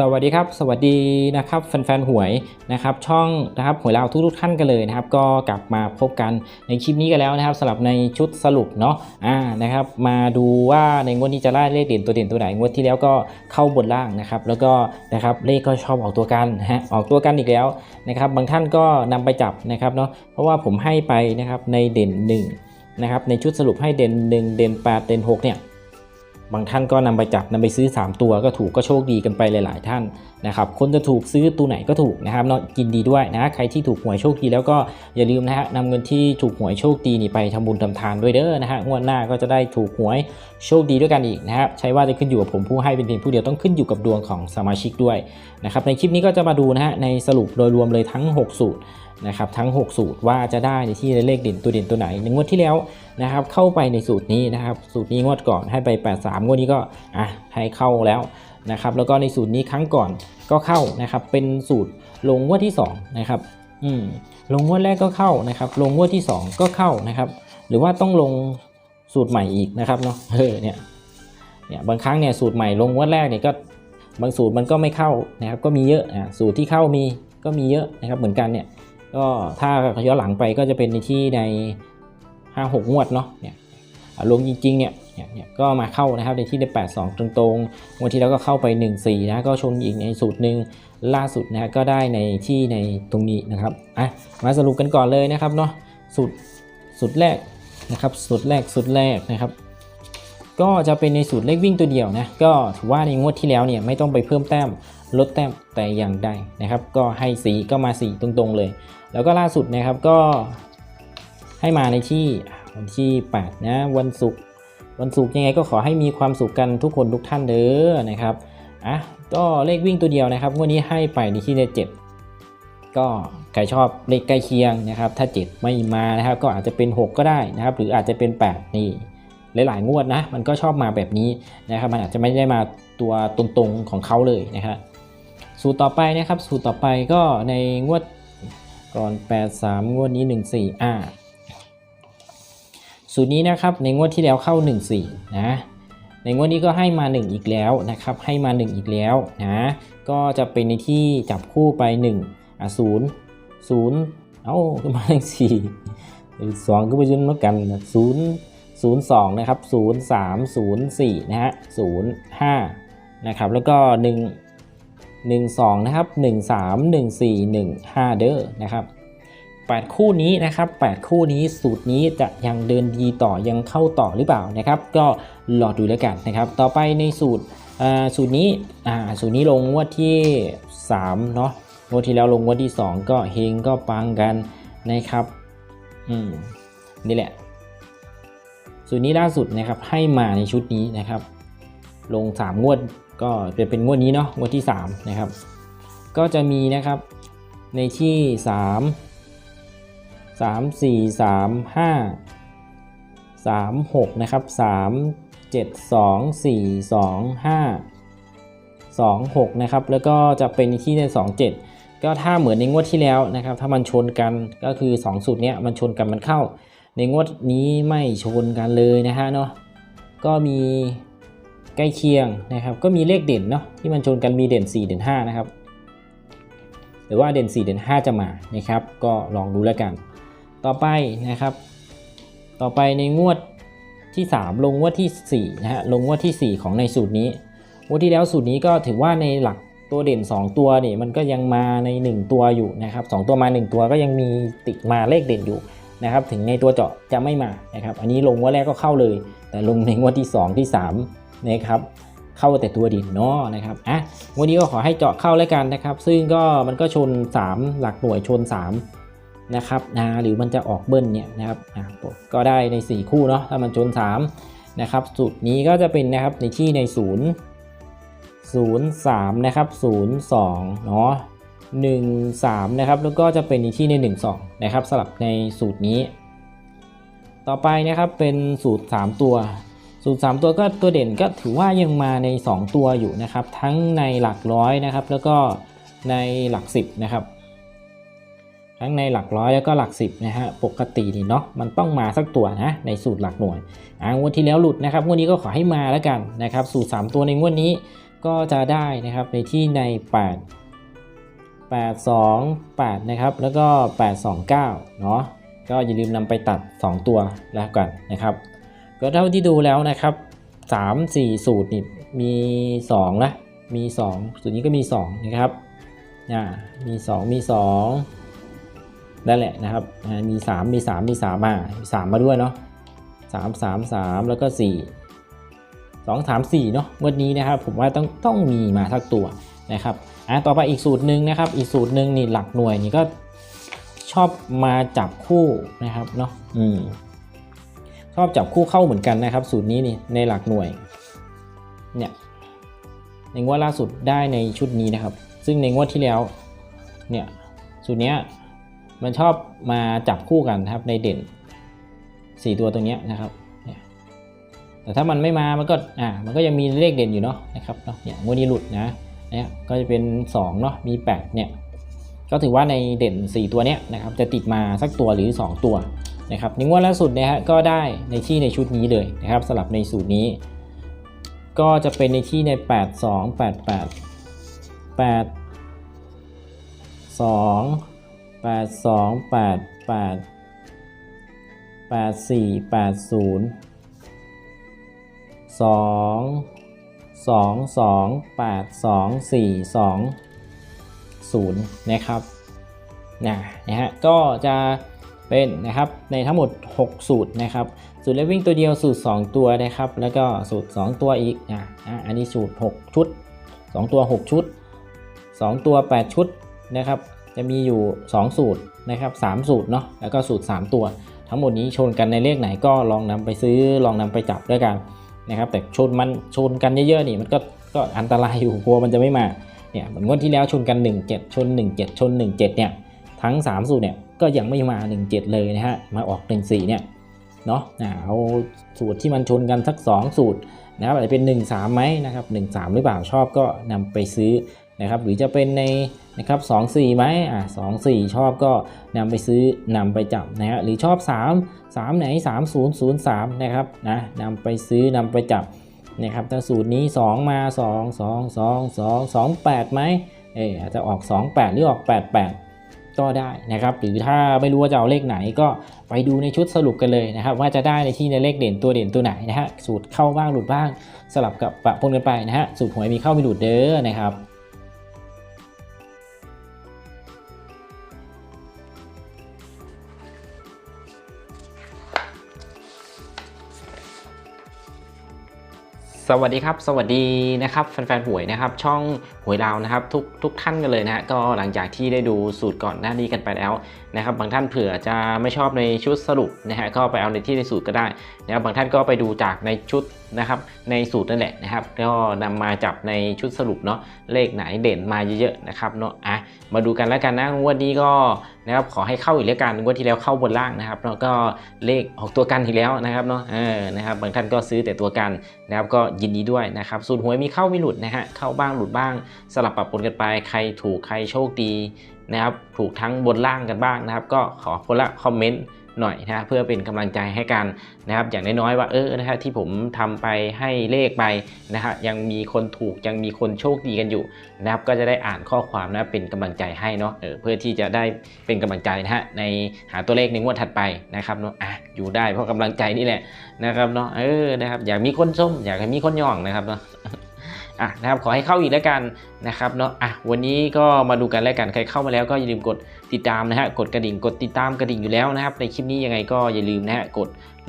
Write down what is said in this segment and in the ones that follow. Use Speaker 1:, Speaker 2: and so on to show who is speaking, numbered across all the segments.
Speaker 1: สวัสดีครับ สวัสดีนะครับแฟนๆหวยนะครับช่องนะครับหวยเราวทุกๆท่านกันเลยนะครับ ก็กลับมาพบกันในคลิปนี้กันแล้วนะครับสำหรับในชุดสรุปเนาะอ่านะครับ มาดูว่าในงวดนี้จะได้เลขเด่นตัวเด่นตัวไหนงวดที่แล้วก็เข้าบนล่างนะครับ แล้วก็นะครับเลขก็ชอบออกตัวกันฮะออกตัวกันอีกแล้วนะครับ บางท่านก็นำไปจับนะครับเนาะเพราะว่าผมให้ไปนะครับในเด่น1นะครับในชุดสรุปให้เด่น 1 เด่น 8 เด่น6เนี่ย บางท่านก็นำไปจับนำไปซื้อ 3 ตัวก็ถูกก็โชคดีกันไปหลาย ๆ ท่านนะครับคนจะถูกซื้อตัวไหนก็ถูกนะครับเนาะกินดีด้วยนะใครที่ถูกหวยโชคดีแล้วก็อย่าลืมนะฮะนำเงินที่ถูกหวยโชคดีนี่ไปทำบุญทำทานด้วยเด้อนะฮะงวดหน้าก็จะได้ถูกหวยโชคดีด้วยกันอีกนะครับใช้ว่าจะขึ้นอยู่กับผมผู้ให้เป็นเพียงผู้เดียวต้องขึ้นอยู่กับดวงของสมาชิกด้วยนะครับในคลิปนี้ก็จะมาดูนะฮะในสรุปโดยรวมเลยทั้ง 6 สูตร นะครับทั้ง 6 สูตรว่าจะได้ในที่เลขเด่นตัวเด่นตัวไหนในงวดที่แล้วนะครับเข้าไปในสูตรนี้นะครับสูตรนี้งวดก่อนให้ไป 83 งวดนี้ก็อะให้เข้าแล้วนะครับแล้วก็ในสูตรนี้ครั้งก่อนก็เข้านะครับเป็นสูตรลงงวดที่2นะครับอืมลงงวดแรกก็เข้านะครับลงงวดที่ 2 ก็เข้านะครับหรือว่าต้องลงสูตรใหม่อีกนะครับเนาะเออเนี่ยเนี่ยบางครั้งเนี่ยสูตรใหม่ลงงวดแรกเนี่ยก็บางสูตรมันก็ไม่เข้านะครับก็มีเยอะอะสูตรที่เข้ามีก็มีเยอะนะครับเหมือนกันเนี่ย ก็ถ้าย้อนหลังไปก็จะเป็นในที่ใน 5 6 งวดเนาะเนี่ยลงจริงๆเนี่ยเนี่ยก็มาเข้านะครับในที่ใน 8 2 ตรงๆงวดที่แล้วก็เข้าไป 1 4 นะก็ชนอีกในสูตรหนึ่งล่าสุดนะก็ได้ในที่ในตรงนี้นะครับอะมาสรุปกันก่อนเลยนะครับเนาะสูตรสูตรแรกนะครับสูตรแรกสูตรแรกนะครับก็จะเป็นในสูตรเลขวิ่งตัวเดียวนะก็ถือว่าในงวดที่แล้วเนี่ยไม่ต้องไปเพิ่มแต้ม ลดแต้มแต่อย่างใดนะครับ ก็ให้สีก็มาสีตรงๆเลย แล้วก็ล่าสุดนะครับก็ให้มาในที่วันที่8นะวันศุกร์วันศุกร์ยังไงก็ขอให้มีความสุขกันทุกคนทุกท่านเด้อนะครับอะก็เลขวิ่งตัวเดียวนะครับงวดนี้ให้ไปในที่ใน7ก็ใครชอบเลขใกล้เคียงนะครับ ถ้า 7 ไม่มานะครับ ก็อาจจะเป็น 6 ก็ได้นะครับ หรืออาจจะเป็น 8 นี่หลายๆงวดนะ มันก็ชอบมาแบบนี้นะครับ มันอาจจะไม่ได้มาตัวตรงๆของเขาเลยนะครับ สูตรต่อไปนะครับ สูตรต่อไปก็ในงวดก่อน 83 งวดนี้ 14อ่าสูตรนี้นะครับในงวดที่แล้วเข้า 14 นะ ในงวดนี้ก็ให้มา 1 อีกแล้วนะครับ ให้มา 1 อีกแล้วนะ ก็จะเป็นในที่จับคู่ไป1อะ0 0 เอ้าก็มาเลข4 2ก็ไปจนเมากันนะ0 02 นะครับ 03 04 นะฮะ 05 นะครับ แล้วก็ 1 12 นะครับ 13 14 15 เด้อนะครับ 8 คู่นี้นะครับ 8 คู่นี้สูตรนี้จะยังเดินดีต่อยังเข้าต่อหรือเปล่านะครับ ก็รอดูแล้วกันนะครับ ต่อไปในสูตรอ่าสูตรนี้อ่าสูตรนี้ลงงวดที่ 3 เนาะงวดที่แล้วลงงวดที่ 2 ก็เฮงก็ปังกันนะครับอืมนี่แหละ สูตรนี้ล่าสุดนะครับให้มาในชุดนี้นะครับ ลง 3 งวด ก็จะเป็นงวดนี้เนาะงวดที่ 3 นะครับ ก็จะมีนะครับในที่ 3 3 4 3 5 3 6 นะครับ 3 7 2 4 2 5 2 6 นะครับ แล้วก็จะเป็นในที่ใน 2 7 ก็ถ้าเหมือนในงวดที่แล้วนะครับ ถ้ามันชนกันก็คือ 2 สูตรเนี้ยมันชนกันมันเข้า ในงวดนี้ไม่ชนกันเลยนะฮะเนาะก็มี ใกล้เคียงนะครับ ก็มีเลขเด่นเนาะที่มันชนกันมีเด่น 4 เด่น 5 นะครับ หรือว่าเด่น 4 เด่น 5 จะมานะครับ ก็ลองดูแล้วกัน ต่อไปนะครับ ต่อไปในงวดที่ 3 ลงงวดที่4นะฮะลงงวดที่ 4 ของในสูตรนี้งวดที่แล้วสูตรนี้ก็ถือว่าในหลักตัวเด่น 2 ตัวนี่มันก็ยังมาใน 1 ตัวอยู่นะครับ2ตัวมา 1 ตัวก็ยังมีติดมาเลขเด่นอยู่นะครับ ถึงในตัวเจาะจะไม่มานะครับ อันนี้ลงงวดแรกก็เข้าเลย แต่ลงในงวดที่ 2 ที่ 3 นะครับเข้าแต่ตัวดินเนาะนะครับอะวันนี้ก็ขอให้เจาะเข้าแล้วกันนะครับ ซึ่งก็มันก็ชน 3 หลักหน่วยชน 3 นะครับนะหรือมันจะออกเบิ้ลเนี่ยนะครับอะก็ได้ใน 4 คู่เนาะถ้ามันชน 3 นะครับสูตรนี้ก็จะเป็นนะครับในที่ใน 0 0 3 นะครับ 0 2 เนาะ1 3 นะครับ แล้วก็จะเป็นในที่ใน 1 2 นะครับสลับในสูตรนี้ ต่อไปนะครับเป็นสูตร 3 ตัว สูตร3ตัวก็ตัวเด่นก็ถือว่ายังมาใน 2 ตัวอยู่นะครับ ทั้งในหลักร้อยนะครับ แล้วก็ในหลัก 10 นะครับ ทั้งในหลักร้อยแล้วก็หลัก 10 นะฮะปกตินี่เนาะมันต้องมาสักตัวนะในสูตรหลักหน่วยอ่างวดที่แล้วหลุดนะครับงวดนี้ก็ขอให้มาแล้วกันนะครับ สูตร 3 ตัวในงวดนี้ก็จะได้นะครับในที่ใน 8 8 2 8 นะครับ แล้วก็ 8 2 9 เนาะก็อย่าลืมนำไปตัด 2 ตัวแล้วกันนะครับ ก็เท่าที่ดูแล้วนะครับ 3 4 สูตรนี่มี2นะมี 2 สูตรนี้ก็มี 2 นะครับอ่ามี 2 มี 2 นั่นแหละนะครับอ่ามี 3 มี 3 มี 3 มา3มาด้วยเนาะ3 3 3 แล้วก็ 4 2 3 4เนาะงวันนี้นะครับผมว่าต้องต้องมีมาทักตัวนะครับอะต่อไปอีกสูตรหนึ่งนะครับ อีกสูตรหนึ่งนี่หลักหน่วยนี่ก็ชอบมาจับคู่นะครับเนาะอืม ชอบจับคู่เข้าเหมือนกันนะครับ สูตรนี้นี่ในหลักหน่วยเนี่ยในงวดล่าสุดได้ในชุดนี้นะครับ ซึ่งในงวดที่แล้วเนี่ยสูตรเนี้ยมันชอบมาจับคู่กันครับในเด่น 4 ตัวตรงนี้นะครับแต่ถ้ามันไม่มา มันก็ อ่า มันก็ยังมีเลขเด่นอยู่เนาะ นะครับ เนาะ เนี่ยงวดนี้หลุดนะเนี่ยก็จะเป็น 2 เนาะ มี 8 เนี่ย ก็ถือว่าในเด่น 4 ตัวเนี้ยนะครับ จะติดมาสักตัวหรือ 2 ตัว นะครับในงวดล่าสุดนะฮะก็ได้ในที่ในชุดนี้เลยนะครับสลับในสูตรนี้ ก็จะเป็นในที่ใน 8 2 8 8 8 2 8 2 8 8 8 4 8 0 2 2 2 8 2 4 2 0 นะครับนะนะฮะก็จะ เป็นนะครับในทั้งหมด 6 สูตรนะครับ สูตรเลวิ่งตัวเดียวสูตร 2 ตัวนะครับ แล้วก็สูตร 2 ตัวอีกอะอันนี้สูตร 6 ชุด 2 ตัว 6 ชุด 2 ตัว 8 ชุดนะครับ จะมีอยู่ 2 สูตรนะครับ3สูตรเนาะแล้วก็สูตร 3 ตัว ทั้งหมดนี้ชนกันในเลขไหนก็ลองนำไปซื้อลองนำไปจับด้วยกันนะครับ แต่ชนมันชนกันเยอะๆนี่มันก็ก็อันตรายอยู่กลัวมันจะไม่มาเนี่ยเหมือนงวดที่แล้วชนกัน 17 ชน 17 ชน 17เนี่ยทั้ง 3 สูตรเนี่ย ก็ยังไม่มา 17 เลยนะฮะ มาออก 14 เนี่ย เนาะเอาสูตรที่มันชนกันสัก 2 สูตรนะครับอาจจะเป็น 1 3ไหมนะครับ 1 3 หรือเปล่าชอบก็นำไปซื้อนะครับหรือจะเป็นในนะครับ2 4ไหมอะ2 4 ชอบก็นำไปซื้อนำไปจับนะฮะหรือชอบ 3 3 ไหน 3 0 0 3 นะครับนะนำไปซื้อนำไปจับนะครับถ้าสูตรนี้ 2 มา 2 2 2 2 2 8ไหมเอออาจจะออก 2 8 หรือออก 8 8 ก็ได้นะครับ หรือถ้าไม่รู้ว่าจะเอาเลขไหนก็ไปดูในชุดสรุปกันเลยนะครับ ว่าจะได้ในที่ในเลขเด่นตัวเด่นตัวไหนนะฮะสูตรเข้าบ้างหลุดบ้างสลับกับปะปนกันไปนะฮะสูตรหวยมีเข้ามีหลุดเด้อนะครับ สวัสดีครับ สวัสดีนะครับแฟนๆหวยนะครับช่องหวยดาวนะครับทุกทุกท่านกันเลยนะฮะก็หลังจากที่ได้ดูสูตรก่อนหน้านี้กันไปแล้ว นะครับบางท่านเผื่อจะไม่ชอบในชุดสรุปนะฮะก็ไปเอาในที่ในสูตรก็ได้นะครับบางท่านก็ไปดูจากในชุดนะครับในสูตรนั่นแหละนะครับก็นำมาจับในชุดสรุปเนาะเลขไหนเด่นมาเยอะๆนะครับเนาะอะมาดูกันแล้วกันนะงวดนี้ก็นะครับขอให้เข้าอีกแล้วกันงวดที่แล้วเข้าบนล่างนะครับแล้วก็เลขออกตัวกันอีกแล้วนะครับเนาะเออนะครับบางท่านก็ซื้อแต่ตัวกันนะครับก็ยินดีด้วยนะครับสูตรหวยมีเข้ามีหลุดนะฮะเข้าบ้างหลุดบ้างสลับปรับปนกันไปใครถูกใครโชคดี นะครับถูกทั้งบนล่างกันบ้างนะครับ ก็ขอคนละคอมเมนต์หน่อยนะเพื่อเป็นกำลังใจให้กันนะครับ อย่างน้อยๆว่าเออนะฮะที่ผมทำไปให้เลขไปนะฮะยังมีคนถูกยังมีคนโชคดีกันอยู่นะครับก็จะได้อ่านข้อความนะเป็นกำลังใจให้เนาะเออเพื่อที่จะได้เป็นกำลังใจนะฮะในหาตัวเลขในงวดถัดไปนะครับเนาะอะอยู่ได้เพราะกำลังใจนี่แหละนะครับเนาะเออนะครับอยากมีคนชมอยากให้มีคนย่องนะครับเนาะ อะนะครับขอให้เข้าอีกแล้วกันนะครับเนาะอะวันนี้ก็มาดูกันแล้วกันใครเข้ามาแล้วก็อย่าลืมกดติดตามนะฮะกดกระดิ่งกดติดตามกระดิ่งอยู่แล้วนะครับในคลิปนี้ยังไงก็อย่าลืมนะฮะกด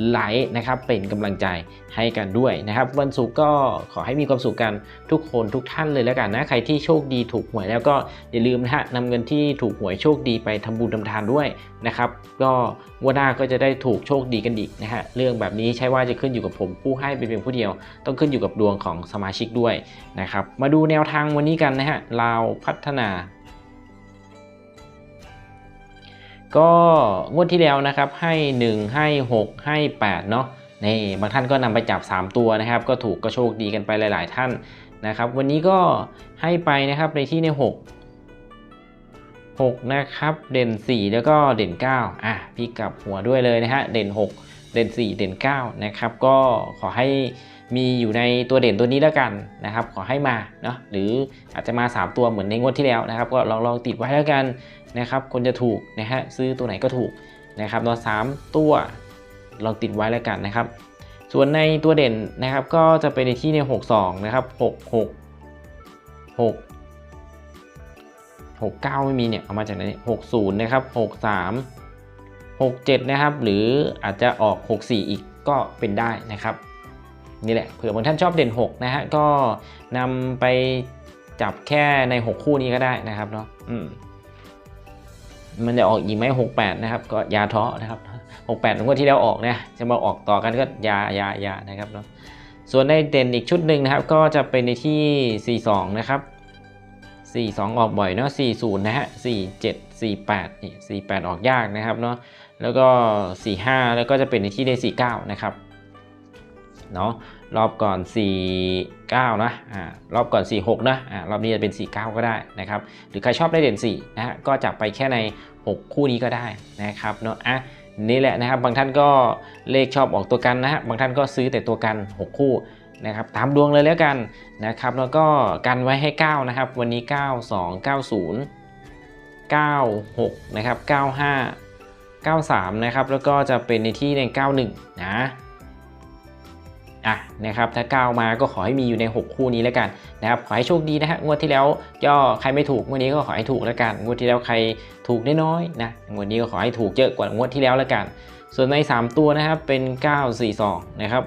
Speaker 1: ไลค์นะครับเป็นกำลังใจให้กันด้วยนะครับ วันศุกร์ก็ขอให้มีความสุขกันทุกคนทุกท่านเลยแล้วกันนะใครที่โชคดีถูกหวยแล้วก็อย่าลืมนะฮะนำเงินที่ถูกหวยโชคดีไปทำบุญทำทานด้วยนะครับ ก็วันหน้าก็จะได้ถูกโชคดีกันอีกนะฮะเรื่องแบบนี้ใช่ว่าจะขึ้นอยู่กับผมผู้ให้เป็นเพียงผู้เดียว ต้องขึ้นอยู่กับดวงของสมาชิกด้วยนะครับมาดูแนวทางวันนี้กันนะฮะลาวพัฒนา ก็งวดที่แล้วนะครับให้ 1 ให้ 6 ให้ 8 เนาะนี่บางท่านก็นำไปจับ 3 ตัวนะครับ ก็ถูกก็โชคดีกันไปหลาย ๆ ท่านนะครับ วันนี้ก็ให้ไปนะครับในที่ใน 6 6 นะครับ เด่น 4 แล้วก็เด่น 9 อะพี่กลับหัวด้วยเลยนะฮะเด่น 6 เด่น 4 เด่น 9 นะครับ ก็ขอให้ มีอยู่ในตัวเด่นตัวนี้แล้วกันนะครับ ขอให้มาเนาะหรืออาจจะมา 3 ตัวเหมือนในงวดที่แล้วนะครับ ก็ลองลองติดไว้แล้วกันนะครับคนจะถูกนะฮะซื้อตัวไหนก็ถูกนะครับตัวสามตัวลองติดไว้แล้วกันนะครับ ส่วนในตัวเด่นนะครับก็จะเป็นในที่ใน 62 นะครับ 66 6 69 ไม่มีเนี่ยเอามาจากไหน60 นะครับ 63 67 นะครับ หรืออาจจะออก 64 อีกก็เป็นได้นะครับ นี่แหละเผื่อบางท่านชอบเด่น 6 นะฮะ ก็นำไปจับแค่ใน 6 คู่นี้ก็ได้นะครับเนาะอืมมันจะออกอีกไหม68นะครับก็ยาท้อนะครับ68งวดที่แล้วออกนะจะมาออกต่อกันก็ยายายานะครับเนาะส่วนในเด่นอีกชุดหนึ่งนะครับก็จะเป็นในที่ 42 นะครับ 42 ออกบ่อยเนาะ40 นะฮะ 47 48นี่48 ออกยากนะครับเนาะแล้วก็ 45 แล้วก็จะเป็นในที่ได้49 นะครับ เนาะรอบก่อน 49 นะอ่ารอบก่อน 46 นะอ่ารอบนี้จะเป็น 49 ก็ได้นะครับ หรือใครชอบได้เด่น4นะฮะก็จับไปแค่ใน 6 คู่นี้ก็ได้นะครับเนาะอะนี่แหละนะครับบางท่านก็เลขชอบออกตัวกันนะฮะบางท่านก็ซื้อแต่ตัวกัน 6 คู่นะครับตามดวงเลยแล้วกันนะครับแล้วก็กันไว้ให้ 9 นะครับ วันนี้ 92 90 96 นะครับ 95 93 นะครับ แล้วก็จะเป็นในที่ใน 91 นะ อะนะครับถ้าก้าวมาก็ขอให้มีอยู่ใน 6 คู่นี้แล้วกันนะครับขอให้โชคดีนะฮะงวดที่แล้วก็ใครไม่ถูกงวดนี้ก็ขอให้ถูกแล้วกันงวดที่แล้วใครถูกน้อยๆนะงวดนี้ก็ขอให้ถูกเยอะกว่างวดที่แล้วแล้วกัน ส่วนใน 3 ตัวนะครับเป็น 942นะครับ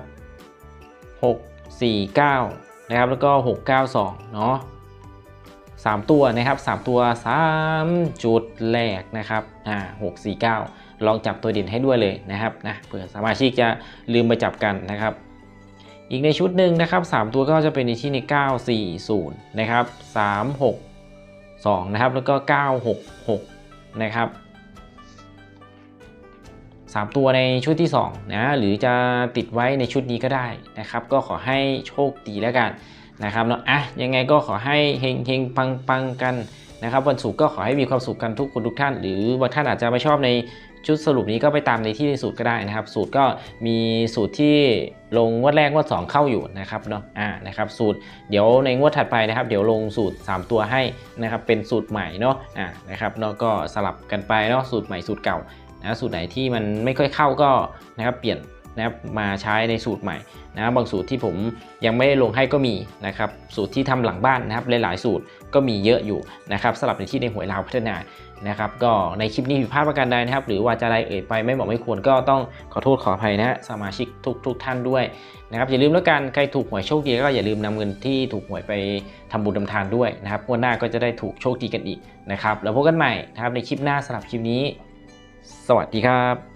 Speaker 1: 649นะครับแล้วก็ 692เนาะ3 ตัวนะครับ 3 ตัว 3 จุดแรกนะครับอ่า649 ลองจับตัวเด่นให้ด้วยเลยนะครับนะเผื่อสมาชิกจะลืมไปจับกันนะครับ อีกในชุดหนึ่งนะครับ 3 ตัวก็จะเป็นในที่ใน 940 นะครับ 362 นะครับ แล้วก็ 966 นะครับ 3 ตัวในชุดที่2นะหรือจะติดไว้ในชุดนี้ก็ได้นะครับ ก็ขอให้โชคดีแล้วกันนะครับเนาะอะยังไงก็ขอให้เฮงเฮงปังปังกันนะครับ วันศุกร์ก็ขอให้มีความสุขกันทุกคนทุกท่าน หรือบางท่านอาจจะไม่ชอบใน ชุดสรุปนี้ก็ไปตามในที่ในสูตรก็ได้นะครับ สูตรก็มีสูตรที่ลงงวดแรกงวด 2 เข้าอยู่นะครับเนาะอ่านะครับสูตรเดี๋ยวในงวดถัดไปนะครับ เดี๋ยวลงสูตร 3 ตัวให้นะครับเป็นสูตรใหม่เนาะอ่านะครับเนาะก็สลับกันไปเนาะสูตรใหม่สูตรเก่านะสูตรไหนที่มันไม่ค่อยเข้าก็นะครับเปลี่ยนนะครับมาใช้ในสูตรใหม่นะบางสูตรที่ผมยังไม่ได้ลงให้ก็มีนะครับสูตรที่ทำหลังบ้านนะครับหลายๆสูตรก็มีเยอะอยู่นะครับสลับในที่ในหวยลาวพัฒนา นะครับก็ในคลิปนี้ผิดพลาดประการใดนะครับ หรือว่าจะอะไรเอ่ยไปไม่เหมาะไม่ควรก็ต้องขอโทษขออภัยนะฮะสมาชิกทุกทุกท่านด้วยนะครับอย่าลืมแล้วกันใครถูกหวยโชคดีก็อย่าลืมนำเงินที่ถูกหวยไปทำบุญทำทานด้วยนะครับวันหน้าก็จะได้ถูกโชคดีกันอีกนะครับแล้วพบกันใหม่นะครับในคลิปหน้าสำหรับคลิปนี้ สวัสดีครับ